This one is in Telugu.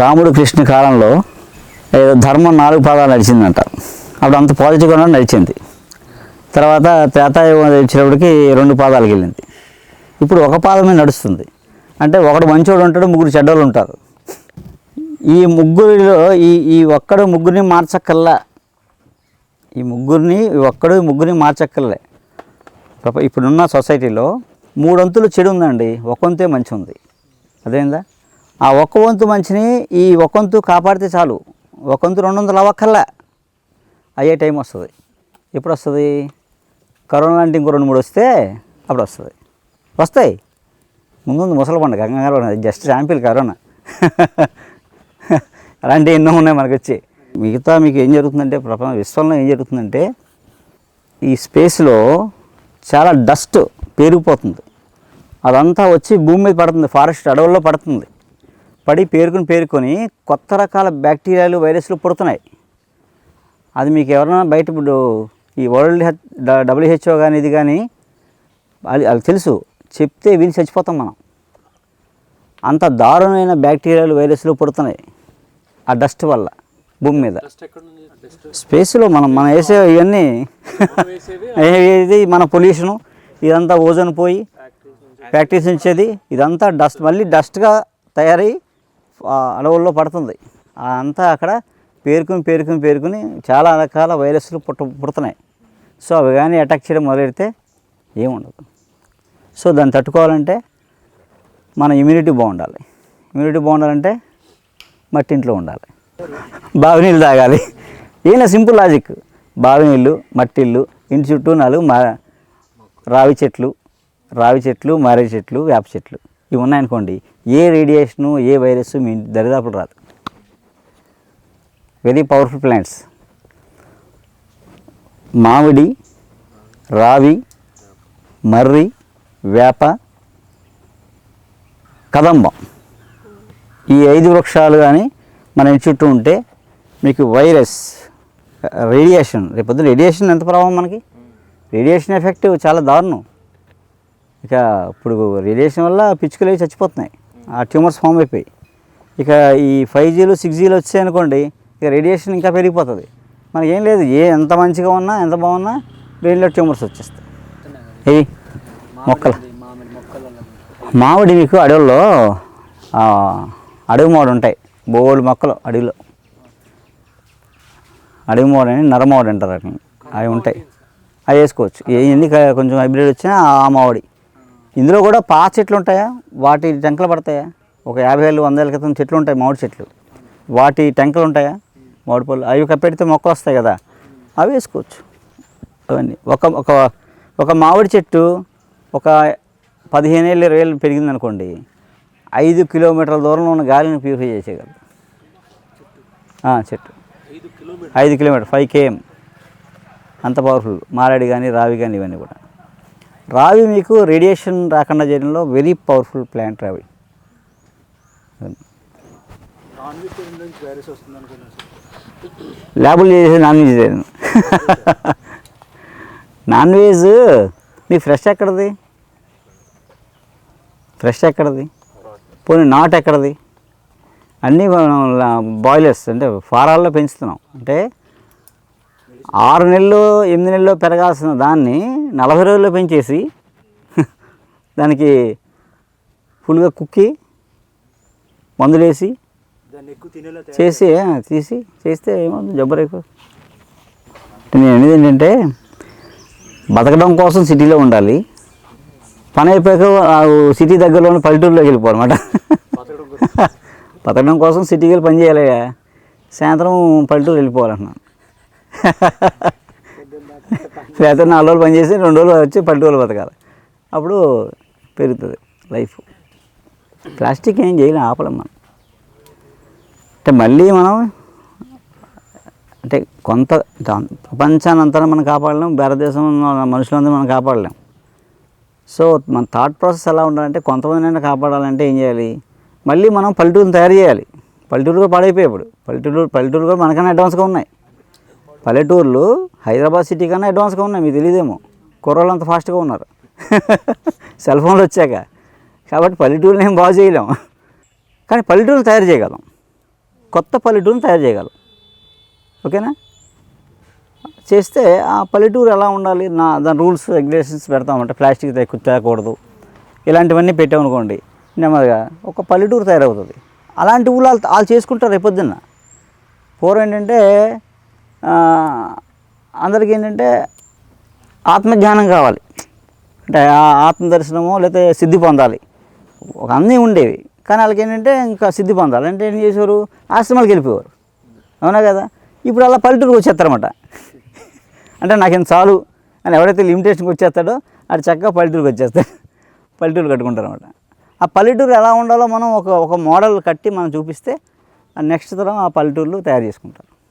రాముడు కృష్ణ కాలంలో ఏదో ధర్మం నాలుగు పాదాలు నడిచిందంట. అప్పుడు అంత పాజిటివ్గా నడిచింది. తర్వాత త్రేతాయుగం వచ్చినప్పటికి రెండు పాదాలకు వెళ్ళింది. ఇప్పుడు ఒక పాదమే నడుస్తుంది. అంటే ఒకడు మంచోడు ఉంటాడు ముగ్గురు చెడ్డోళ్ళు ఉంటారు. ఈ ముగ్గురిలో ఈ ఈ ఒక్కడు ముగ్గురిని మార్చక్కల్లా ఈ ముగ్గురిని ఒక్కడు ముగ్గురిని మార్చక్కర్లే. ఇప్పుడున్న సొసైటీలో మూడొంతులు చెడు ఉందండి. ఒక్కొంతే మంచి ఉంది. అదేందా? ఆ ఒక్క వంతు మంచిని ఈ ఒక వంతు కాపాడితే చాలు. ఒక వంతు రెండు వందలు అవ్వక్కల్లా అయ్యే టైం వస్తుంది. ఎప్పుడు వస్తుంది? కరోనా లాంటి ఇంకో రెండు మూడు వస్తే అప్పుడు వస్తుంది. వస్తాయి. ముందు ఉంది ముసలి పండుగ కంగారు జస్ట్ శాంపిల్ కరోనా. అలాంటివి ఎన్నో ఉన్నాయి మనకు వచ్చి మిగతా మీకు ఏం జరుగుతుందంటే ప్రపంచ విశ్వంలో ఏం జరుగుతుందంటే ఈ స్పేస్లో చాలా డస్ట్ పేరుకుపోతుంది. అదంతా వచ్చి భూమి మీద పడుతుంది ఫారెస్ట్ అడవుల్లో పడుతుంది. పడి పేరుకుని పేరుకొని కొత్త రకాల బ్యాక్టీరియాలు వైరస్లు పుడుతున్నాయి. అది మీకు ఎవరైనా బయట ఇప్పుడు ఈ వరల్డ్ హెల్త్ డబ్ల్యూహెచ్ఓ కానీ ఇది కానీ అది అది తెలుసు. చెప్తే విని చచ్చిపోతాం మనం. అంత దారుణమైన బ్యాక్టీరియాలు వైరస్లు పుడుతున్నాయి ఆ డస్ట్ వల్ల భూమి మీద. స్పేస్లో మనం మనం వేసే ఇవన్నీ ఇది మన పొల్యూషను. ఇదంతా ఓజోన్ పోయి ఫ్యాక్టరీస్ నుంచేది ఇదంతా డస్ట్ మళ్ళీ డస్ట్గా తయారై అడవుల్లో పడుతుంది. అంతా అక్కడ పేరుకుని పేరుకుని పేరుకుని చాలా రకాల వైరస్లు పుట్ట పుడుతున్నాయి. సో అవి కానీ అటాక్ చేయడం మొదలెడితే ఏముండదు. సో దాన్ని తట్టుకోవాలంటే మన ఇమ్యూనిటీ బాగుండాలి. ఇమ్యూనిటీ బాగుండాలంటే మట్టింట్లో ఉండాలి. బావి నీళ్ళు తాగాలి. ఈయన సింపుల్ లాజిక్. బావి నీళ్ళు మట్టిల్లు ఇంటి చుట్టూ నాలుగు మా రావి చెట్లు రావి చెట్లు మారే చెట్లు వేప చెట్లు ఇవి ఉన్నాయనుకోండి. ఏ రేడియేషను ఏ వైరస్ మీ దరిదాపులు రాదు. Very powerful plants. మామిడి రావి మర్రి వేప కదంబం. ఈ ఐదు వృక్షాలు కానీ మన ఇంటి చుట్టూ ఉంటే మీకు వైరస్ రేడియేషన్ రేపొద్దు రేడియేషన్ ఎంత ప్రభావం మనకి? రేడియేషన్ ఎఫెక్ట్ చాలా దారుణం. ఇక ఇప్పుడు రేడియేషన్ వల్ల పిచ్చుకలు అవి చచ్చిపోతున్నాయి. ఆ ట్యూమర్స్ ఫామ్ అయిపోయి. ఇక ఈ ఫైవ్ జీలు సిక్స్ జీలు వచ్చాయి అనుకోండి ఇక రేడియేషన్ ఇంకా పెరిగిపోతుంది. మనకి ఏం లేదు ఏ ఎంత మంచిగా ఉన్నా ఎంత బాగున్నా బ్రెయిన్లో ట్యూమర్స్ వచ్చేస్తాయి. ఇవి మొక్కలు. మామిడి మీకు అడవుల్లో అడవి మోడ ఉంటాయి. బోల్డ్ మొక్కలు అడవిలో. అడవి మోడ అని నరమోడ అంటారు అవి ఉంటాయి. అవి వేసుకోవచ్చు. ఏ ఎన్ని కొంచెం హైబ్రిడ్ వచ్చినా ఆ మామిడి. ఇందులో కూడా పాత చెట్లు ఉంటాయా? వాటి టెంకలు పడతాయా? ఒక యాభై ఏళ్ళు వంద ఏళ్ళ క్రితం చెట్లు ఉంటాయి మామిడి చెట్లు. వాటి టెంకలు ఉంటాయా? మామిడి పళ్ళు అవి కప్పెడితే మొక్కలు వస్తాయి కదా. అవి వేసుకోవచ్చు. అవన్నీ. ఒక ఒక ఒక మామిడి చెట్టు ఒక పదిహేను ఏళ్ళు ఇరవై ఏళ్ళు పెరిగింది అనుకోండి ఐదు కిలోమీటర్ల దూరంలో ఉన్న గాలిని ప్యూరిఫై చేసేయగలదు. చెట్టు. ఐదు కిలోమీటర్. ఫైవ్ కేఎం అంత పవర్ఫుల్ మారాడి కానీ రావి కానీ ఇవన్నీ కూడా. రావి మీకు రేడియేషన్ రాకుండా చేయడంలో వెరీ పవర్ఫుల్ ప్లాంట్ రావి. లేబుల్ వెజిటేరియన్ చేసే నాన్ వెజ్ నాన్ వెజ్ మీ ఫ్రెష్ ఎక్కడది? ఫ్రెష్ ఎక్కడది? పోనీ నాట్ ఎక్కడది? అన్నీ మనం బాయిలర్స్ అంటే ఫారాల్లో పెంచుతున్నాం. అంటే ఆరు నెలలు ఎనిమిది నెలలు పెరగాల్సిన దాన్ని నలభై రోజుల్లో పెంచేసి దానికి ఫుల్గా కుక్కి మందులేసి దాన్ని ఎక్కువ తినేలా తయారు చేసి తీసి చేస్తే ఏమవుతుంది జబ్బరైపో నేను అనేది ఏంటంటే బతకడం కోసం సిటీలో ఉండాలి. పని అయిపోయాక సిటీ దగ్గరలోని పల్లెటూరులోకి వెళ్ళిపోవాలన్నమాట. బతకడం కోసం. బతకడం కోసం సిటీకి వెళ్ళి పని చేయాలి సాయంత్రం పల్లెటూరు వెళ్ళిపోవాలంటున్నాను లేకపోతే నాలుగు రోజులు పని చేసి రెండు రోజులు వచ్చి పల్లెటూరు బతకాలి. అప్పుడు పెరుగుతుంది లైఫ్. ప్లాస్టిక్ ఏం చేయలేం ఆపలేం మనం. అంటే మళ్ళీ మనం అంటే కొంత దా- ప్రపంచాన్ని అంతా మనం కాపాడలేం భారతదేశంలో మనుషులందరూ మనం కాపాడలేం. సో మన థాట్ ప్రాసెస్ ఎలా ఉండాలంటే కొంతమందినైనా కాపాడాలంటే ఏం చేయాలి? మళ్ళీ మనం పల్లెటూరుని తయారు చేయాలి. పల్లెటూరు కూడా పాడైపోయాయి ఇప్పుడు. పల్లెటూరు పల్లెటూరు కూడా మనకన్నా అడ్వాన్స్గా ఉన్నాయి. పల్లెటూర్లు హైదరాబాద్ సిటీ కన్నా అడ్వాన్స్గా ఉన్నాయి మీకు తెలియదేమో కుర్రోళ్ళు అంత ఫాస్ట్గా ఉన్నారు. సెల్ ఫోన్లు వచ్చాక. కాబట్టి పల్లెటూరుని ఏం బాగు చేయలేము కానీ పల్లెటూరుని తయారు చేయగలం. కొత్త పల్లెటూరుని తయారు చేయగలం. ఓకేనా? చేస్తే ఆ పల్లెటూరు ఎలా ఉండాలి? నా దాని రూల్స్ రెగ్యులేషన్స్ పెడతామంటే ప్లాస్టిక్ ఎక్కువ తేకూడదు. ఇలాంటివన్నీ పెట్టామనుకోండి నెమ్మదిగా ఒక పల్లెటూరు తయారవుతుంది. అలాంటి ఊళ్ళు వాళ్ళు వాళ్ళు చేసుకుంటారు రేపొద్దున్న. పూర్వం ఏంటంటే అందరికీ ఏంటంటే ఆత్మజ్ఞానం కావాలి. అంటే ఆ ఆత్మ లేకపోతే సిద్ధి పొందాలి. ఒక అన్నీ ఉండేవి. కానీ వాళ్ళకి ఏంటంటే ఇంకా సిద్ధి పొందాలి. అంటే ఏం చేసేవారు? ఆశ్రమాలకు వెళ్ళిపోయారు అవునా కదా? ఇప్పుడు అలా పల్లెటూరుకి వచ్చేస్తారన్నమాట. అంటే నాకేం చాలు అని ఎవడైతే లిమిటేషన్కి వచ్చేస్తాడో అది చక్కగా పల్లెటూరుకి వచ్చేస్తాడు పల్లెటూరు కట్టుకుంటారు అనమాట ఆ పల్లెటూరు ఎలా ఉండాలో మనం ఒక ఒక మోడల్ కట్టి మనం చూపిస్తే నెక్స్ట్ తరం ఆ పల్లెటూర్లు తయారు చేసుకుంటారు.